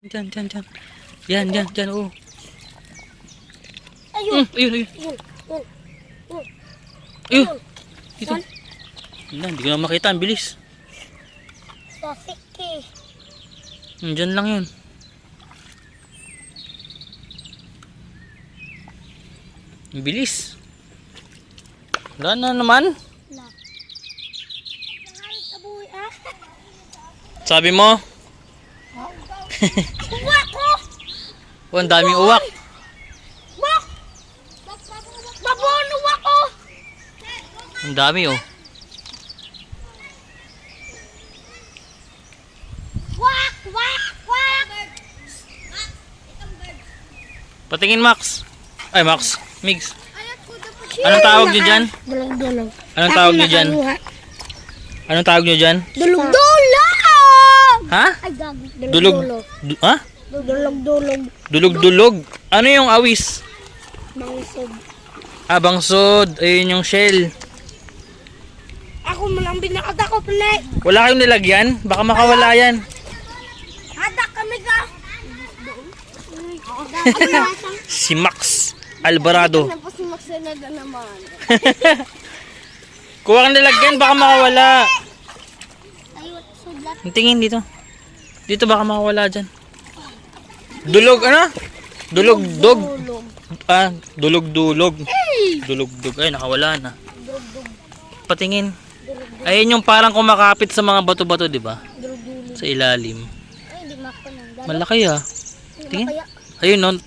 Diyan, diyan, diyan. Yan, diyan, diyan, oh. Ayun. Mm, ayun, ayun. Ayun. Ayun. Ayun. Dito. Wala, hindi ko na makita. Ang bilis. Traffic eh. Hmm, Diyan lang yun. Ang bilis. Wala na naman. Kabuhi ah. Sabi mo, Uwak ko! oh, ang daming uwak. Wak! Babon, uwak ko! Ang dami, oh. Wak! Wak! Wak! Patingin, Max. Ay, Max. Migs. Anong tawag nyo dyan? Dulog-dulog. Anong tawag nyo dyan? Anong tawag nyo dyan? Dulog-dulog! Ha? Ay, gago. Dulog. Du ha? Dulog-dulog. Dulog-dulog. Ano yung awis? Mangsod. Ah, bangsod. Ayun yung shell. Ako mo lang binakata ko, pinay. Wala kayong nilagyan? Baka makawala yan. Hada kami ka. Si Max Alvarado. Si Maxenada naman. Kuha kang nilagyan, baka makawala. Tingin dito. Dito baka makawala dyan. Dulog, ano? Dulog, dog. Dulog. Ah, dulog, dulog. Dulog, dug. Ay, nakawala na. Patingin. Ayun yung parang kumakapit sa mga bato-bato, di ba? Sa ilalim. Malaki ah. Tingin. Ayun, no?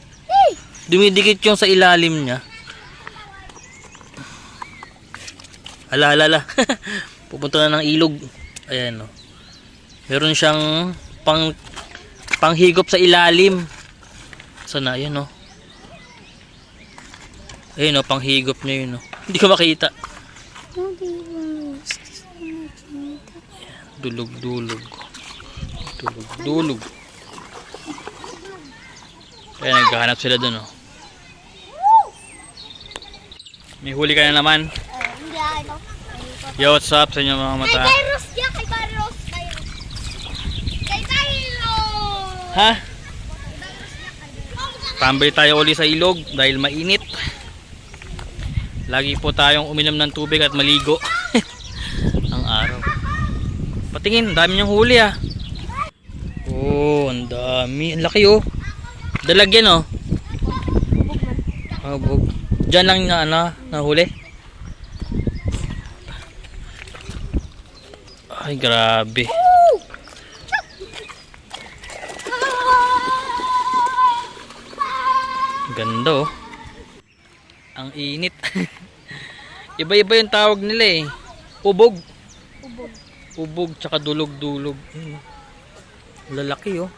Dumidikit yung sa ilalim niya. Ala, ala, ala. Pupunta na ng ilog. Ayan, no. Meron siyang pang panghigop sa ilalim. Sana, ayan, no. Ayun, no, panghigop niya yun, no. Hindi ko makita. Dulog, dulog. Dulog, dulog. Kaya naghahanap sila dun, oh. May huli ka na naman. ano. Yo, what's up sa inyo mga mata? Ha? Tambay tayo uli sa ilog dahil mainit. Lagi po tayong uminom ng tubig at maligo. ang araw. Patingin, dami niyang huli ah. Oh, ang dami. Ang laki oh. Dalag yan oh. Bug. Diyan lang na ano, nahuli. Ay, grabe. Ganda oh. Ang init. Iba-iba yung tawag nila eh. Ubog. Ubog. Ubog tsaka dulog-dulog. Oh. Lalaki oh.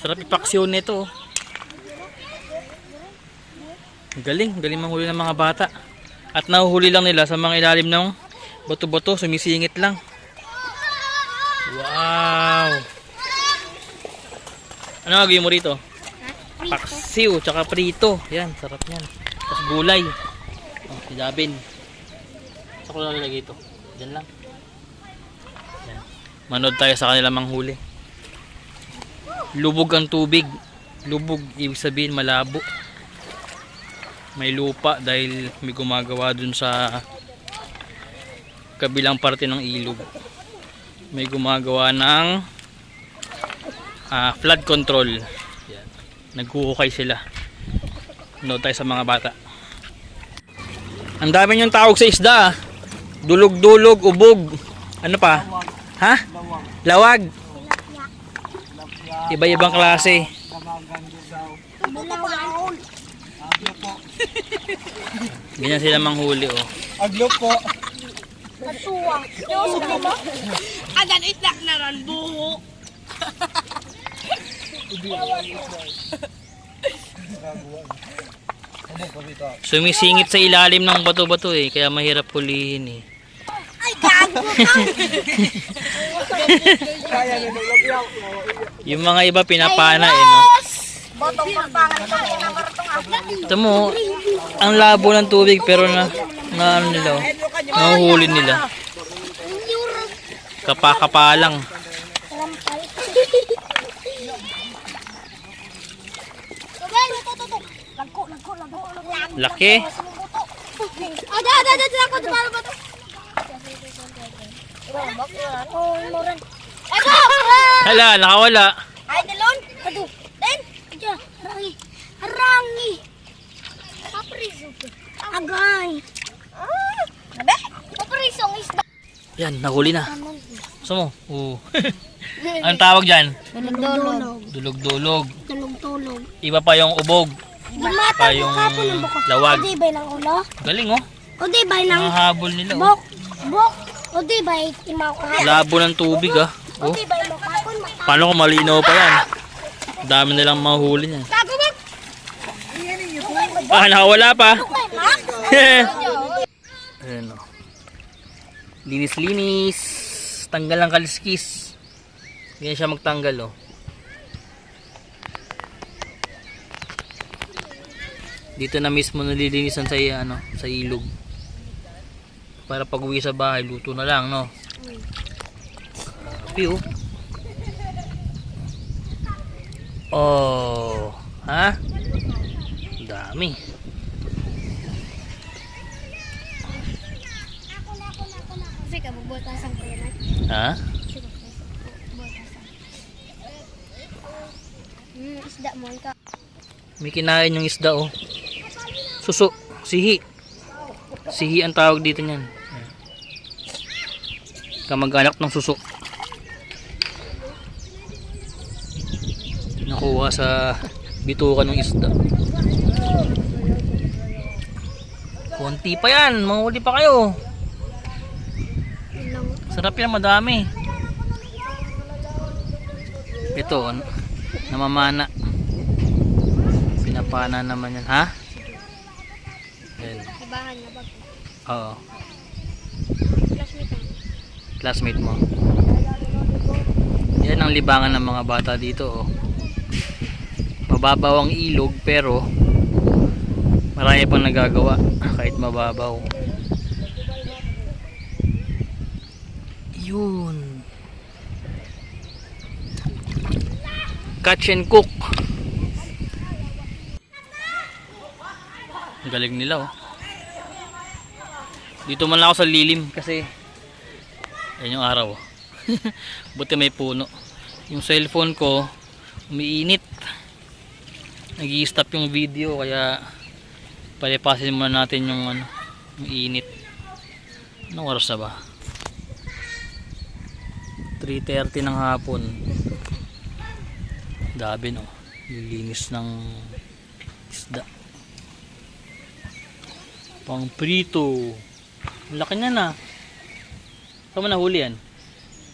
Sarap ipaksyon nito oh. Galing, galing manghuli ng mga bata. At nahuhuli lang nila sa mga ilalim ng bato-bato, sumisingit lang. Wow! Ano gagawin mo rito? Paksiw, tsaka prito. Yan, sarap yan. Tapos gulay. Oh, si Dabin. Saan ko lalagay ito? Diyan lang. Yan. Manood tayo sa kanila manghuli. Lubog ang tubig. Lubog, ibig sabihin malabo. May lupa dahil may gumagawa dun sa kabilang parte ng ilog. May gumagawa ng ah, flood control. Naghuhukay sila. Nood tayo sa mga bata. Ang dami yung tawag sa isda. ah. Dulog-dulog, ubog. Ano pa? Ha? Lawag. Iba-ibang klase. Ganyan sila manghuli oh. Aglo po. Katuwang. Yung sa mo? Adan itak na ran buho. Sumisingit sa ilalim ng bato-bato eh. Kaya mahirap hulihin eh. Ay, gago ka. Yung mga iba pinapana eh no. Ito mo, ang labo ng tubig pero na, na ano nila oh. Nahuhuli nila. Kapakapa lang. Laki. Ada, ada, ada, ako, para ba to? Hala, nakawala. Ay, dalon. Ado. Den. Diya, harangi. Harangi. Papriso. Agay. Ah, nabe? Papriso isda. Yan, nahuli na. Gusto mo? Oo. Anong tawag dyan? Tulog-tulog. Dulog-dulog. Tulog-tulog. Iba pa yung ubog. Gumata Pa yung lawag. O di ba ng ulo? Galing oh. O di ba ng Nahahabol nila oh. bok? Bok. O di ba imaw ka? Labo ng tubig ah. O Oh. di ba imaw kapon? Mata. Paano kung malinaw pa yan? Dami nilang mahuli niyan. Gago ba? Ah, nakawala pa. Mak. Ayan o. Linis-linis. Tanggal ang kaliskis. Ganyan siya magtanggal oh. Dito na mismo nalilinisan sa ano, sa ilog. Para pag uwi sa bahay, luto na lang, no? Grabe, oh. Oh, ha? Dami. Ha? Hmm, isda mo ka. May kinain yung isda oh. Suso, sihi. Sihi ang tawag dito niyan. Kamag-anak ng suso. Nakuha sa bitukan ng isda. Konti pa yan, manghuli pa kayo. Sarap yan, madami. Ito, an- namamana. Pinapana naman yan, ha? Yan. ibahan na bag. Oo, Classmate mo. classmate mo. Yan ang libangan ng mga bata dito, oh. Mababaw ang ilog, pero marami pang nagagawa kahit mababaw. Yun. Catch and cook. Galing nila oh. Dito man lang ako sa lilim kasi ayun yung araw. oh. Buti may puno. Yung cellphone ko umiinit. Nag-i-stop yung video kaya palipasin muna natin yung ano, yung init. Anong oras na ba? 3.30 ng hapon. Dabi no. Lilinis ng isda. Pang prito. Laki na na. Saan mo nahuli yan?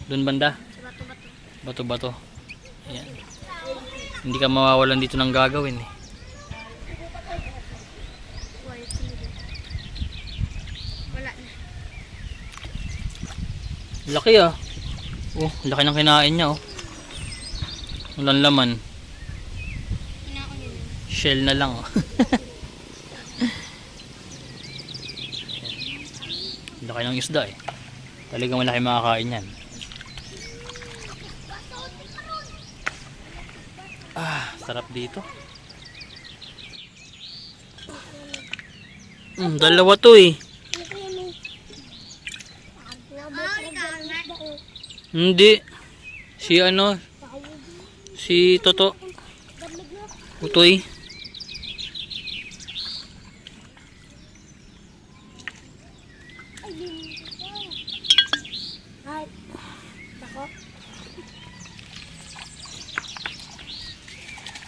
Doon banda? Bato-bato. Ayan. Hindi ka mawawalan dito ng gagawin eh. Laki ah. Oh, laki ng kinain niya oh. Walang laman. Shell na lang oh. laki ng isda eh. Talagang malaki makakain yan. Ah, sarap dito. Mm, dalawa to eh. Hindi. Si ano? Si Toto. Utoy. Ay, ako.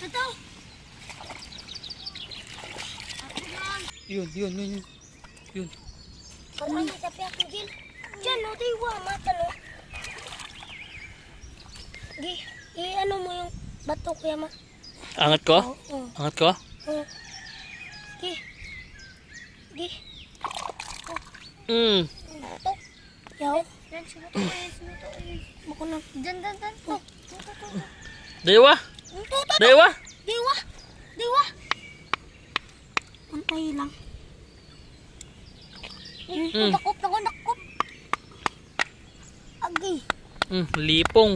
Ito. Yun, yun, yun, yun. Ano yung tapi ako din? Diyan, no, di wa, mata, no. Gi, i ano mo yung bato kuya ma? Angat ko? Oo, oo, Angat ko? oo. Gi. Gi. Mm. Bato. Yaw. Yan, sumuto sumuto. Bako na. Diyan, diyan, diyan. Oh. Ito, Dalawa. Diwa! Diwa! Antay lang. Mm. Nakop, nakop, nakop. Agay. Mm, lipong.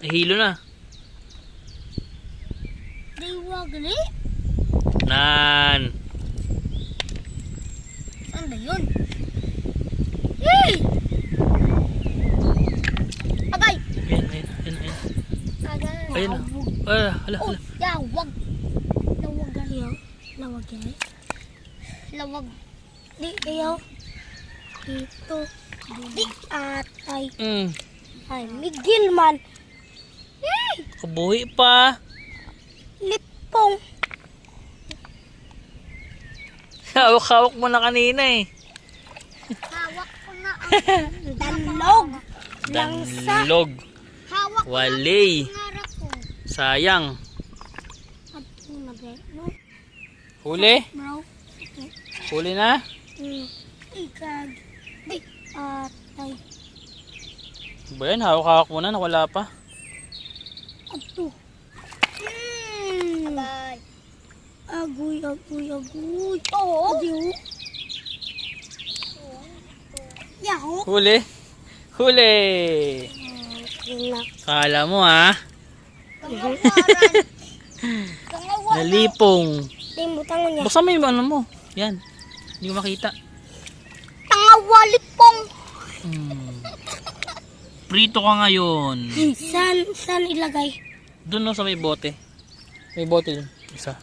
Nahilo na. Diwa, gali. Nan. yun. Hey! Abay! Ayan, ayan, ayan, ayan. Agay. Ayun na. Ah, hala, Oh, hala. lawag. Lawag kayo. Lawag. Di kayo. Dito. Di atay. Mm, Ay, Miguel man. Hey! kabuhi pa. Lipong. Hawak-hawak mo na kanina eh. Hawak ko na ang danlog. Danlog. Hawak Walay. Sayang. Huli? Huli na? Ikag. Di atay. Ba yan? Hawak-hawak mo na. Nawala pa. Ato. Mm. Abay. Agoy, agoy, agoy. Oo. Adiyo. Yaho. Huli? Huli! Kala mo ha? Nalipong. Limutan mo niya. Basta may ano mo. Yan. Hindi ko makita. Tangawalipong. Hmm. Prito ka ngayon. San, san ilagay? Doon no, sa may bote. May bote dun. Isa.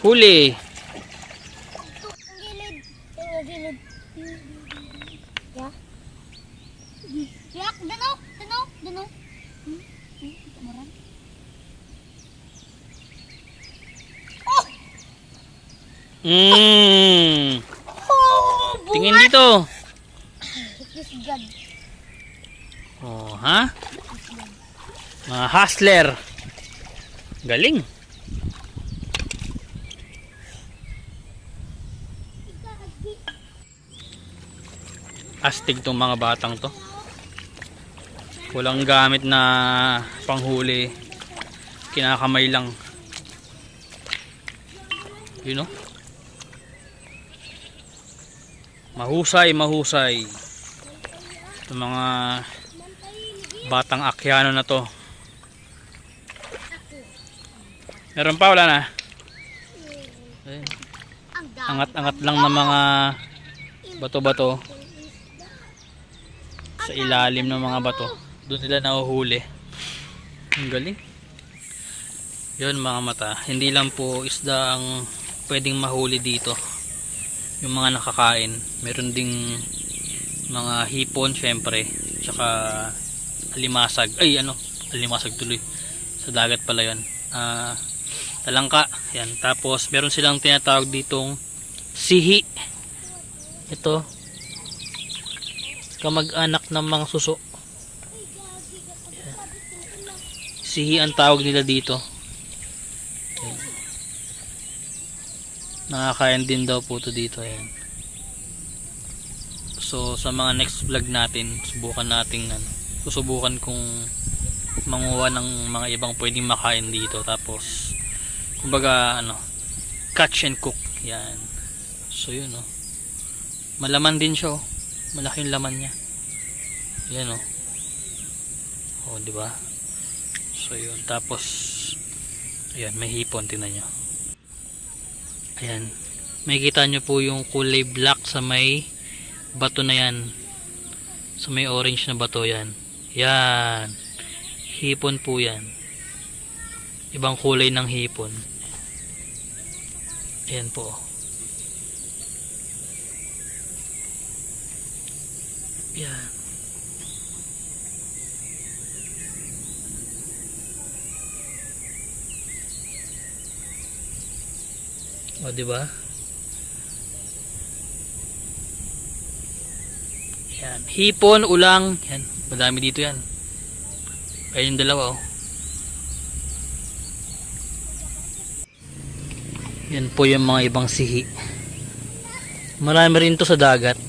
Huli. Ito, ang gilid. Ang gilid. Ya. Yak, dano, dano, dano. Hmm? Hmm? Kamaran. Oh! Mmm. Oh! Tingin dito. Oh, ha? Mga hustler. Galing. Astig tong mga batang to. Walang gamit na panghuli. Kinakamay lang. You know? Mahusay, mahusay. Itong mga batang akyano na to. Meron pa, wala na. Dami. Angat-angat lang ng mga bato-bato sa ilalim ng mga bato. Doon sila nahuhuli. Ang galing. Yun mga mata. Hindi lang po isda ang pwedeng mahuli dito. Yung mga nakakain. Meron ding mga hipon syempre. Tsaka alimasag. Ay ano, alimasag tuloy. Sa dagat pala yun. Ah, talangka. Yan. Tapos meron silang tinatawag ditong sihi. Ito. Kamag-anak ng mga suso. Yan. Sihi ang tawag nila dito. Nakakain din daw po to dito. Yan. So sa mga next vlog natin, subukan nating ano, susubukan kung manguha ng mga ibang pwedeng makain dito. Tapos kumbaga ano catch and cook yan. So yun oh. Malaman din siya oh. Malaking laman niya. Yan oh. Oh di ba? So yun. Tapos ayan may hipon tingnan nyo ayan. May kita nyo po yung kulay black sa may bato na yan. Sa may orange na bato yan. Yan. Hipon po yan. Ibang kulay ng hipon. Ayan po. Yan o di ba yan hipon ulang yan madami dito yan ayun yung dalawa oh Yan po yung mga ibang sihi. Marami rin to sa dagat.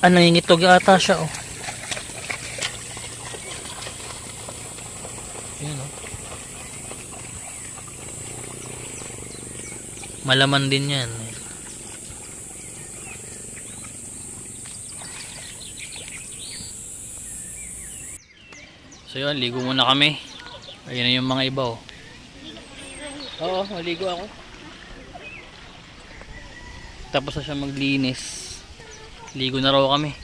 Ah, nangingitog ata siya, oh. Yan, oh. Malaman din yan. So yun, ligo muna kami. Ayun na yung mga iba, oh. Oo, maligo ako. Tapos na siya maglinis. Ligo na raw kami.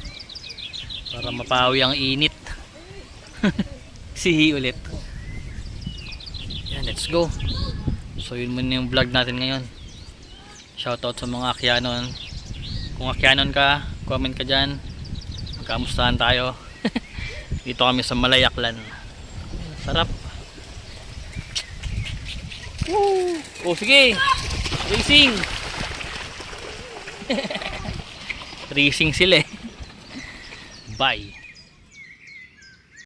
Para mapawi ang init. Sihi ulit. Yan, let's go. So yun muna yung vlog natin ngayon. Shoutout sa mga Akyanon. Kung Akyanon ka, comment ka dyan. Magkamustahan tayo. Dito kami sa Malayaklan. Sarap. Woo! Oh, sige. Racing. Racing sila eh. Bye.